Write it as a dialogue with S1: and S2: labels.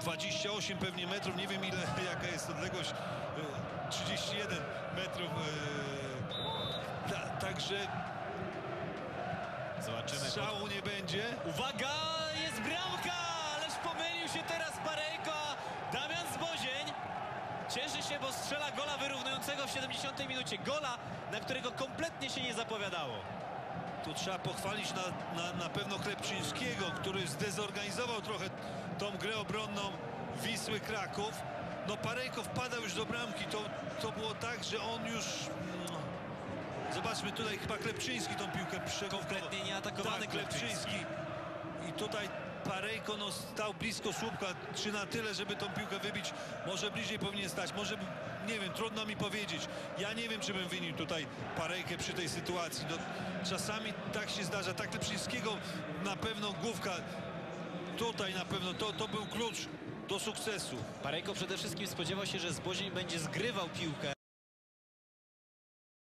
S1: 28 pewnie metrów, nie wiem ile, jaka jest odległość, e, 31 metrów. e, ta- Także
S2: Zobaczymy.
S1: strzału nie będzie.
S2: Uwaga, jest bramka, ależ pomylił się teraz Parejko, Damian Zbozień cieszy się, bo strzela gola wyrównującego w 70 minucie. Gola, na którego kompletnie się nie zapowiadało.
S1: Tu trzeba pochwalić na, na, na pewno Klepczyńskiego, który zdezorganizował trochę tą grę obronną Wisły Kraków. No Parejko wpadał już do bramki. To, to było tak, że on już... mm, Zobaczmy tutaj chyba Klepczyński tą piłkę przegował.
S2: Kompletnie nieatakowany
S1: tak, Klepczyński. I tutaj Parejko no, stał blisko słupka, czy na tyle, żeby tą piłkę wybić. Może bliżej powinien stać, może, nie wiem, trudno mi powiedzieć. Ja nie wiem, czy bym winił tutaj Parejkę przy tej sytuacji. No, czasami tak się zdarza. Tak Klepczyńskiego na pewno główka tutaj na pewno, to, to był klucz do sukcesu.
S2: Parejko przede wszystkim spodziewał się, że Zbozień będzie zgrywał piłkę.